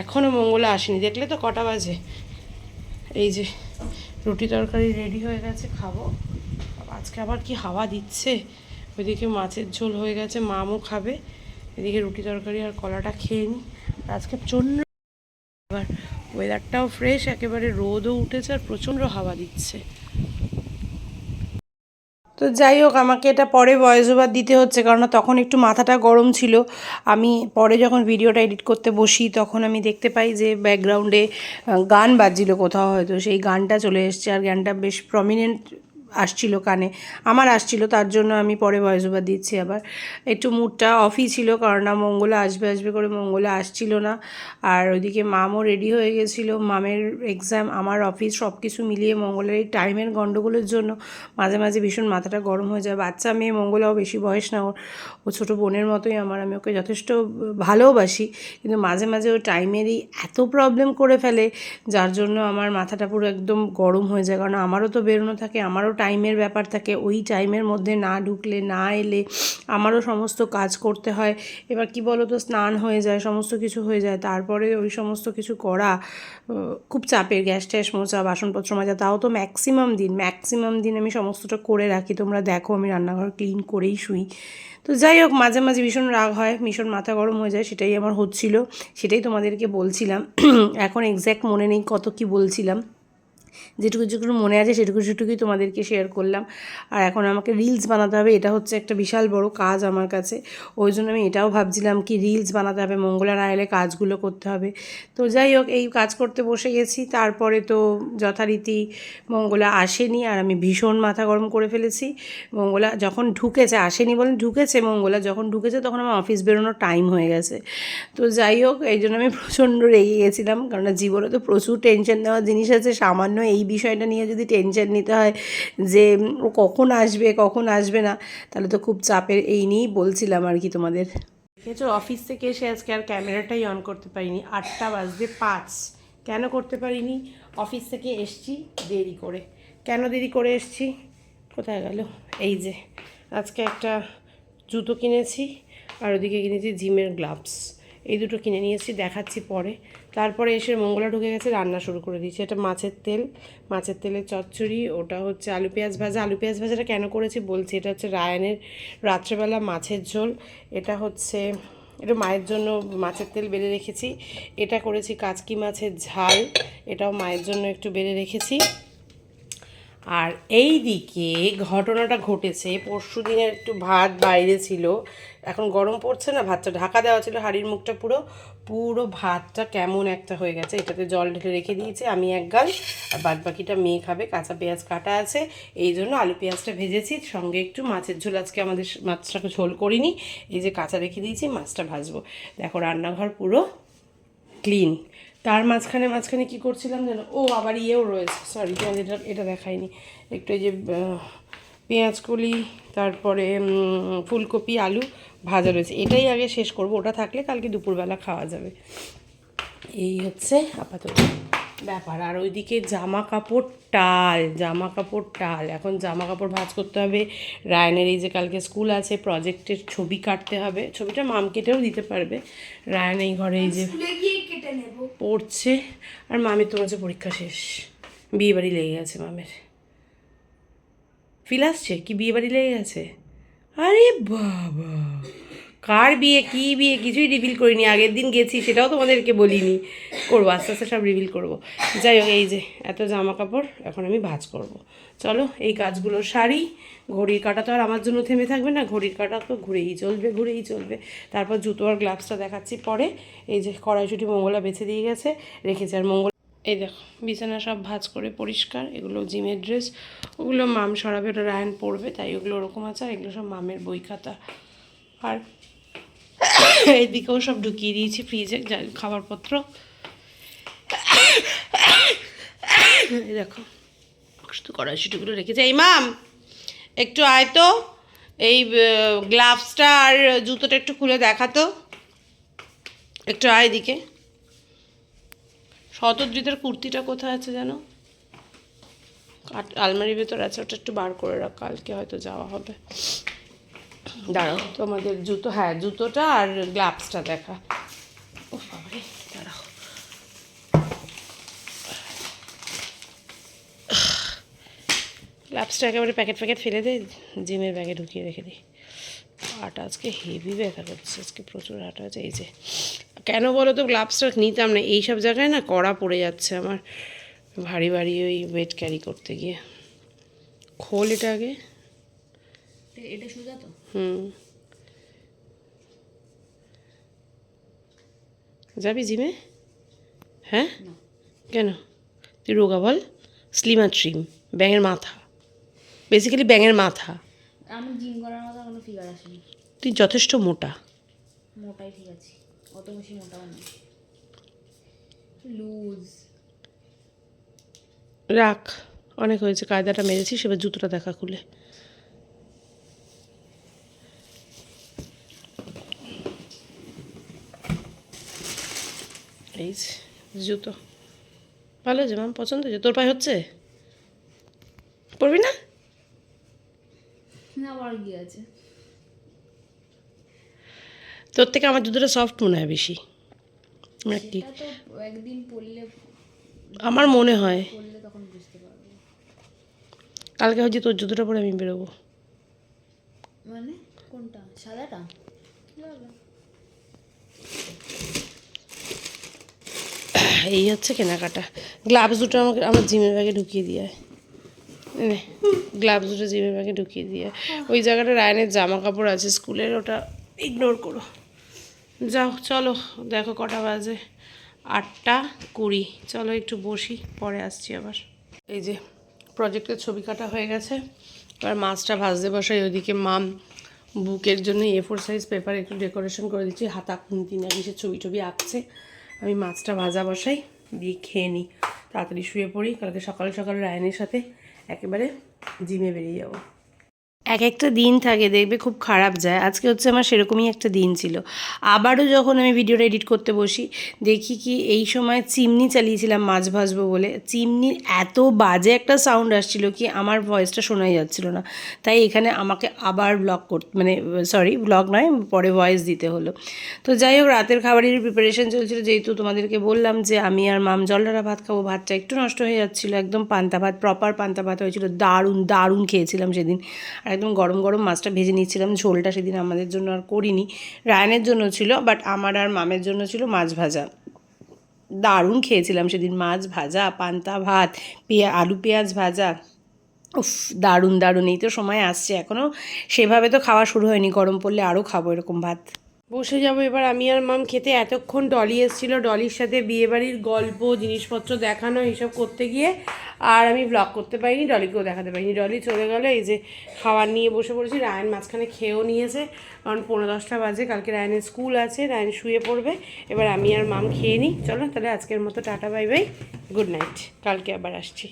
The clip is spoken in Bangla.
এখনও মঙ্গলা আসেনি। দেখলে তো কটা বাজে। এই যে রুটি তরকারি রেডি হয়ে গেছে, খাব। আজকে আবার কি হাওয়া দিচ্ছে? ওইদিকে মাছের ঝোল হয়ে গেছে মামও খাবে। এদিকে রুটি তরকারি আর কলাটা খেয়ে নিই আজকে প্রচণ্ড এবার ওয়েদারটাও ফ্রেশ একেবারে রোদও উঠেছে আর প্রচণ্ড হাওয়া দিচ্ছে। তো যাই হোক, আমাকে এটা পরে ভয়েস ওভার দিতে হচ্ছে কারণ তখন একটু মাথাটা গরম ছিল। আমি পরে যখন ভিডিওটা এডিট করতে বসি, তখন আমি দেখতে পাই যে ব্যাকগ্রাউন্ডে গান বাজছিল কোথাও হয়তো। সেই গানটা চলে এসছে, আর গানটা বেশ প্রমিনেন্ট আসছিল কানে। আমার আসছিল, তার জন্য আমি পরে ভয়েস ওভার দিচ্ছি আবার। একটু মুডটা অফই ছিল, কারণ না, মঙ্গলা আসবে আসবে করে মঙ্গলা আসছিল না। আর ওইদিকে মামও রেডি হয়ে গেছিল। মামের এক্সাম আমার অফিস সব কিছু মিলিয়ে মঙ্গলের এই টাইমের গণ্ডগোলের জন্য মাঝে মাঝে ভীষণ মাথাটা গরম হয়ে যায়। বাচ্চা মেয়ে, মঙ্গলাও বেশি বয়স না, ওর, ও ছোটো বোনের মতোই আমার। আমি ওকে যথেষ্ট ভালোবাসি, কিন্তু মাঝে মাঝে ও টাইমেরই এত প্রবলেম করে ফেলে, যার জন্য আমার মাথাটা পুরো একদম গরম হয়ে যায়। কারণ আমারও তো বেরোনো থাকে, আমারও টাইমের ব্যাপার থাকে, ওই টাইমের মধ্যে না ঢুকলে, না এলে আমারও সমস্ত কাজ করতে হয়। এবার কি বলো তো স্নান হয়ে যায়, সমস্ত কিছু হয়ে যায়, তারপরে ওই সমস্ত কিছু করা খুব চাপের গ্যাস ট্যাস মোচা বাসনপত্র মাজা, তাও তো ম্যাক্সিমাম দিন ম্যাক্সিমাম দিন আমি সমস্তটা করে রাখি। তোমরা দেখো, আমি রান্নাঘর ক্লিন করেই শুই। তো যাই হোক, মাঝে মাঝে ভীষণ রাগ হয়, ভীষণ মাথা গরম হয়ে যায়, সেটাই আমার হচ্ছিল, সেটাই তোমাদেরকে বলছিলাম। এখন এক্স্যাক্ট মনে নেই কত কি বলছিলাম। যেটুকু যেটুকু মনে আছে সেটুকু সেটুকুই তোমাদেরকে শেয়ার করলাম। আর এখন আমাকে রিলস বানাতে হবে, এটা হচ্ছে একটা বিশাল বড় কাজ আমার কাছে। ওই জন্য আমি এটাও ভাবছিলাম কি রিলস বানাতে হবে, মঙ্গলা না এলে কাজগুলো করতে হবে। তো যাই হোক, এই কাজ করতে বসে গেছি। তারপরে তো যথারীতি মঙ্গলা আসেনি আর আমি ভীষণ মাথা গরম করে ফেলেছি। মঙ্গলা যখন ঢুকেছে, আসেনি বলে ঢুকেছে, মঙ্গলা যখন ঢুকেছে তখন আমার অফিস বেরোনোর টাইম হয়ে গেছে। তো যাই হোক, এই জন্য আমি প্রচণ্ড রেগে গেছিলাম কারণ জীবনে তো প্রচুর টেনশন নেওয়ার জিনিস আছে, সামান্য এই বিষয়টা নিয়ে যদি টেনশন নিতে হয় যে, ও কখন আসবে কখন আসবে না, তাহলে তো খুব চাপের। এই নিয়েই বলছিলাম আর কি তোমাদের। দেখেছ অফিস থেকে এসে আজকে আর ক্যামেরাটাই অন করতে পারিনি। আটটা বাজতে পাঁচ। কেন করতে পারিনি? অফিস থেকে এসছি, দেরি করে। কেন দেরি করে এসছি? কোথায় গেল? এই যে, আজকে একটা জুতো কিনেছি, আর ওদিকে কিনেছি জিমের গ্লাভস এই দুটো কিনে নিয়েছি, দেখাচ্ছি পরে। তারপরে এসে মঙ্গলা ঢুকে গেছে, রান্না শুরু করে দিয়েছি। এটা মাছের তেল, মাছের তেলের চচ্চড়ি, ওটা হচ্ছে আলু পেঁয়াজ ভাজা। আলু পেঁয়াজ ভাজাটা কেন করেছি বলছি, এটা হচ্ছে রায়ানের রাত্রেবেলা মাছের ঝোল। এটা হচ্ছে, এটা মায়ের জন্য মাছের তেল বেড়ে রেখেছি। এটা করেছি কাচকি মাছের ঝাল, এটাও মায়ের জন্য একটু বেড়ে রেখেছি। আর এই দিকে ঘটনাটা ঘটেছে। পরশু দিনের একটু ভাত বাইরে ছিল। এখন গরম পড়ছে না, ভাতটা ঢাকা দেওয়া ছিল, হাড়ির মুখটা পুরো পুরো ভাতটা কেমন একটা হয়ে গেছে। এটাতে জল ঢেলে রেখে দিয়েছি আমি এক গাল, আর বাদ বাকিটা মেয়ে খাবে, কাঁচা পেঁয়াজ কাটা আছে। এই জন্য আলু পেঁয়াজটা ভেজেছি, সঙ্গে একটু মাছের ঝোল। আজকে আমাদের মাছটাকে ঝোল করিনি, এই যে কাঁচা রেখে দিয়েছি, মাছটা ভাজবো। দেখো রান্নাঘর পুরো ক্লিন তার মাঝখানে মাঝখানে কি করছিলাম যেন? ও আবার ইয়েও রয়েছে। সরি এটা এটা দেখায়নি একটু এই যে পেঁয়াজ কলি, তারপরে ফুলকপি, আলু ভাজা রয়েছে। এটাই আগে শেষ করব। ওটা থাকলে কালকে দুপুরবেলা খাওয়া যাবে। এই হচ্ছে আপাতত। ব্যাপার। আর ওইদিকে জামা কাপড় টাল জামা কাপড় টাল। এখন জামা কাপড় ভাজ করতে হবে। রায়নের এই যে কালকে স্কুল আছে প্রজেক্টের ছবি কাটতে হবে। ছবিটা মাম কেটেও দিতে পারবে। রায়ন এই ঘরে এই যে পড়ছে। আর মামের তোমার যে পরীক্ষা শেষ। বিয়ে বাড়ি লেগে গেছে মামের। ফিল আসছে? কি বিয়ে বাড়ি লেগে গেছে? আরে বাবা! কার বিয়ে, কি বিয়ে, কিছুই রিভিল করিনি, আগের দিন গেছি, সেটাও তোমাদেরকে বলিনি। করব, আস্তে আস্তে সব রিভিল করব। যাই হোক, এই যে, এত জামা কাপড় এখন আমি ভাঁজ করব। চলো, এই কাজগুলো সারি। ঘড়ির কাটা তো আর আমার জন্য থেমে থাকবে না, ঘড়ির কাটা তো ঘুরেই চলবে ঘুরেই চলবে। তারপর জুতো আর গ্লাভসটা দেখাচ্ছি পরে। এই যে, কড়াইশুটি মঙ্গলা বেছে দিয়ে গেছে, রেখেছে আর মঙ্গল এই দেখো, বিছানা সব ভাঁজ করে পরিষ্কার। এগুলো জিমের ড্রেস, ওগুলো মাম সরাবে, ওটা রায়ন পরবে, তাই ওগুলো ওরকম আছে, আর এগুলো সব মামের বই খাতা। আর এইদিকেও সব ঢুকিয়ে দিয়েছি ফ্রিজে খাবারপত্র। দেখো, শুধু কড়াইশুটিগুলো রেখেছে। এই মাম, একটু আয় তো। এই গ্লাভসটা আর জুতোটা একটু খুলে দেখাতো একটু আয় এদিকে। শতদ্রিতের কুর্তিটা কোথায় আছে যেন আলমারির ভেতর আছে, ওটা একটু বার করে রাখ, কালকে হয়তো যাওয়া হবে। দাঁড়াও, তোমাদের জুতো হ্যাঁ জুতোটা আর গ্লাভসটা দেখা। ও দাঁড়াও। গ্লাভসটা একেবারে প্যাকেট প্যাকেট ফেলে দিই জিমের ব্যাগে ঢুকিয়ে রেখে দিই আটা আজকে হেভি ব্যথা করছে, আজকে প্রচুর আটা আছে এই যে। কেন বলো তো গ্লাভসটা নিতাম না এই সব জায়গায় না কড়া পড়ে যাচ্ছে আমার, ভারী ভারী ওই ওয়েট ক্যারি করতে গিয়ে। খোল এটা আগে। এটা সোজা তো? হুম। যাবি জিমে? হ্যাঁ? কেন? তুই রোগা বল। স্লিমার ট্রিম ব্যাঙের মাথা। বেসিক্যালি ব্যাঙের মাথা। আমি জিম করার মতো কোনো ফিগার আসেনি। তুই যথেষ্ট মোটা। মোটাই ঠিক আছে। অত বেশি মোটাও না লুজ রাখ। অনেক হয়েছে। কায়দাটা মেরেছিস এবার জুতোটা দেখা খুলে। এই জুতো। ভালো হয়েছে মাম? পছন্দ হয়েছে? তোর পায়ে হচ্ছে? পড়বি না? তোর থেকে আমার জুতোটা সফট মনে হয় বেশি। মানে কি? একদিন পরলে আমার মনে হয়। কালকে হচ্ছে তোর জুতোটা পরে আমি বেরোবো। মানে? কোনটা? সাদাটা। এই হচ্ছে কেনাকাটা। গ্লাভস দুটো আমাকে, আমার জিমের ব্যাগে ঢুকিয়ে দিয়ে গ্লাভস দুটো জিমের ব্যাগে ঢুকিয়ে দিয়ে ওই জায়গাটা রায়নের জামা কাপড় আছে, স্কুলের, ওটা ইগনোর করো। যাও, চলো, দেখো কটা বাজে। আটটা কুড়ি। চলো, একটু বসি, পরে আসছি আবার। এই যে প্রজেক্টের ছবি কাটা হয়ে গেছে। এবার মাছটা ভাজতে বসাই, ওইদিকে মাম বুকের জন্য এ ফোর সাইজ পেপার একটু ডেকোরেশন করে দিচ্ছি। হাতা খুন্তি না কিসের ছবি টবি আঁকছে। আমি মাছটা ভাজা বসাই, দিয়ে খেয়ে নিই। তাড়াতাড়ি শুয়ে পড়ি, কালকে সকাল সকাল রায়নের সাথে একেবারে জিমে বেরিয়ে যাব। এক একটা দিন থাকে, দেখবে খুব খারাপ যায়। আজকে হচ্ছে আমার সেরকমই একটা দিন ছিল। আবারও যখন আমি ভিডিওটা এডিট করতে বসি, দেখি কি এই সময় চিমনি চালিয়েছিলাম মাছ ভাজবো বলে। চিমনির এত বাজে একটা সাউন্ড আসছিল কি আমার ভয়েসটা শোনাই যাচ্ছিল না। তাই এখানে আমাকে আবার ব্লগ করতে মানে সরি ব্লগ নয়, পরে ভয়েস দিতে হলো। তো যাই হোক, রাতের খাবারের প্রিপারেশন চলছিল। যেহেতু তোমাদেরকে বললাম যে আমি আর মাম জলডারা ভাত খাব, ভাতটা একটু নষ্ট হয়ে যাচ্ছিল। একদম পান্তা ভাত প্রপার পান্তা ভাত হয়েছিল। দারুণ দারুণ খেয়েছিলাম সেদিন। আর একদম গরম গরম মাছটা ভেজে নিয়েছিলাম ঝোলটা সেদিন আমাদের জন্য আর করিনি। রায়নের জন্য ছিল বাট আমার আর মামের জন্য ছিল মাছ ভাজা। দারুণ খেয়েছিলাম সেদিন মাছ ভাজা, পান্তা ভাত, পেঁয়া, আলু পেঁয়াজ ভাজা। উফ, দারুণ দারুণ। এই তো সময় আসছে এখনও সেভাবে তো খাওয়া শুরু হয়নি, গরম পড়লে আরও খাব এরকম ভাত। বসে যাব এবার। আমি আর মাম খেতে এতক্ষণ ডলি এসেছিল। ডলির সাথে বিয়েবাড়ির গল্প, জিনিসপত্র দেখানো, এইসব করতে গিয়ে। আর আমি ব্লগ করতে পারিনি, ডলিকেও দেখাতে পারিনি। ডলি চলে গেলো, এই যে খাবার নিয়ে বসে পড়েছি। রায়ন মাঝখানে খেয়েও নিয়েছে। কারণ পনেরো দশটা বাজে, কালকে রায়নের স্কুল আছে, রায়ন শুয়ে পড়বে। এবার আমি আর মাম খেয়ে নিই। চলো তাহলে আজকের মতো tata, bye bye, good night. কালকে আবার আসছি।